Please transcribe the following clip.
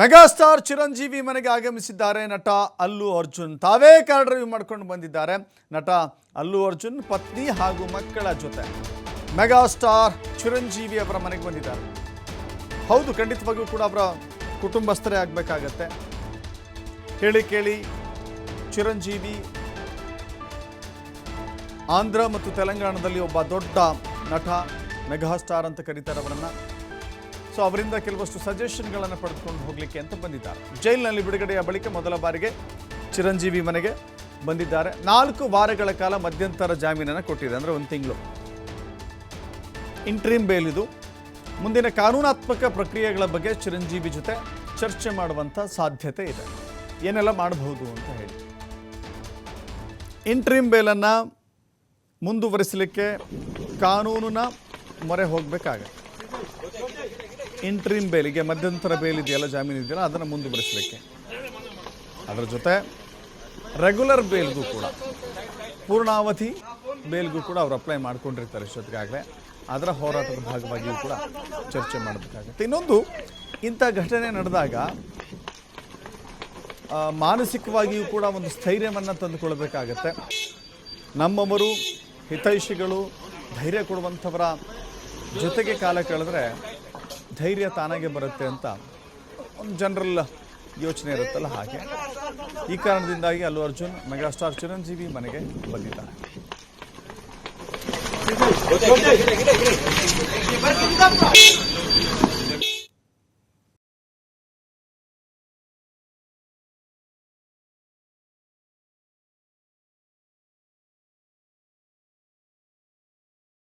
Megastar Chiranjeevi ಮನೆಗೆ ಆಗಮಿಸಿದ್ದಾರೆ ನಟ ಅಲ್ಲು ಅರ್ಜುನ್. ತಾವೇ ಕಾರ್ ಡ್ರೈವ್ ಮಾಡ್ಕೊಂಡು ಬಂದಿದ್ದಾರೆ. ನಟ ಅಲ್ಲು ಅರ್ಜುನ್ ಪತ್ನಿ ಹಾಗೂ ಮಕ್ಕಳ ಜೊತೆ. ಮೆಗಾಸ್ಟಾರ್ ಚಿರಂಜೀವಿ ಅವರ ಮನೆಗೆ ಬಂದಿದ್ದಾರೆ. ಹೌದು ಖಂಡಿತವಾಗಿಯೂ ಕೂಡ ಅವರ ಕುಟುಂಬಸ್ಥರೇ ಆಗಬೇಕಾಗತ್ತೆ. ಹೇಳಿ ಕೇಳಿ, ಚಿರಂಜೀವಿ ಆಂಧ್ರ ಮತ್ತು ತೆಲಂಗಾಣದಲ್ಲಿ ಒಬ್ಬ ದೊಡ್ಡ ನಟ, ಮೆಗಾಸ್ಟಾರ್ ಅಂತ ಕರೀತಾರೆ ಅವರನ್ನ. ಸೊ ಅವರಿಂದ ಕೆಲವಷ್ಟು ಸಜೆಷನ್ಗಳನ್ನು ಪಡೆದುಕೊಂಡು ಹೋಗಲಿಕ್ಕೆ ಅಂತ ಬಂದಿದ್ದಾರೆ. ಜೈಲಿನಲ್ಲಿ ಬಿಡುಗಡೆಯ ಬಳಿಕ ಮೊದಲ ಬಾರಿಗೆ ಚಿರಂಜೀವಿ ಮನೆಗೆ ಬಂದಿದ್ದಾರೆ. ನಾಲ್ಕು ವಾರಗಳ ಕಾಲ ಮಧ್ಯಂತರ ಜಾಮೀನನ್ನು ಕೊಟ್ಟಿದೆ. ಅಂದರೆ ಒಂದು ತಿಂಗಳು. ಇಂಟ್ರೀಮ್ ಬೇಲ್ ಇದು. ಮುಂದಿನ ಕಾನೂನಾತ್ಮಕ ಪ್ರಕ್ರಿಯೆಗಳ ಬಗ್ಗೆ ಚಿರಂಜೀವಿ ಜೊತೆ ಚರ್ಚೆ ಮಾಡುವಂಥ ಸಾಧ್ಯತೆ ಇದೆ. ಏನೆಲ್ಲ ಮಾಡಬಹುದು ಅಂತ ಹೇಳಿ. ಇಂಟ್ರೀಮ್ ಬೇಲನ್ನು ಮುಂದುವರಿಸಲಿಕ್ಕೆ ಕಾನೂನಿನ ಮೊರೆ ಹೋಗಬೇಕಾಗತ್ತೆ. ಇಂಟ್ರೀಮ್ ಬೇಲಿಗೆ ಮಧ್ಯಂತರ ಬೇಲ್ ಇದೆಯಲ್ಲ ಜಾಮೀನು ಇದೆಯಲ್ಲ, ಅದನ್ನು ಮುಂದುವರಿಸಲಿಕ್ಕೆ. ಅದರ ಜೊತೆ ರೆಗ್ಯುಲರ್ ಬೇಲ್ಗೂ ಕೂಡ, ಪೂರ್ಣಾವಧಿ ಬೇಲ್ಗೂ ಕೂಡ ಅವರು ಅಪ್ಲೈ ಮಾಡ್ಕೊಂಡಿರ್ತಾರೆ ಇಷ್ಟೊತ್ತಿಗಾಗಲೇ. ಅದರ ಹೋರಾಟದ ಭಾಗವಾಗಿಯೂ ಕೂಡ ಚರ್ಚೆ ಮಾಡಬೇಕಾಗುತ್ತೆ. ಇನ್ನೊಂದು, ಇಂಥ ಘಟನೆ ನಡೆದಾಗ ಮಾನಸಿಕವಾಗಿಯೂ ಕೂಡ ಒಂದು ಸ್ಥೈರ್ಯವನ್ನು ತಂದುಕೊಳ್ಬೇಕಾಗತ್ತೆ. ನಮ್ಮವರು ಹಿತೈಷಿಗಳು, ಧೈರ್ಯ ಕೊಡುವಂಥವರ ಜೊತೆಗೆ ಕಾಲ ಕಳೆದ್ರೆ ಧೈರ್ಯ ತಾನಾಗೆ ಬರುತ್ತೆ ಅಂತ ಒಂದು ಜನರಲ್ ಯೋಚನೆ ಇರುತ್ತಲ್ಲ ಹಾಗೆ. ಈ ಕಾರಣದಿಂದಾಗಿ ಅಲ್ಲು ಅರ್ಜುನ್, ಮೆಗಾಸ್ಟಾರ್ ಚಿರಂಜೀವಿ ಮನೆಗೆ ಬಂದಿದ್ದಾರೆ.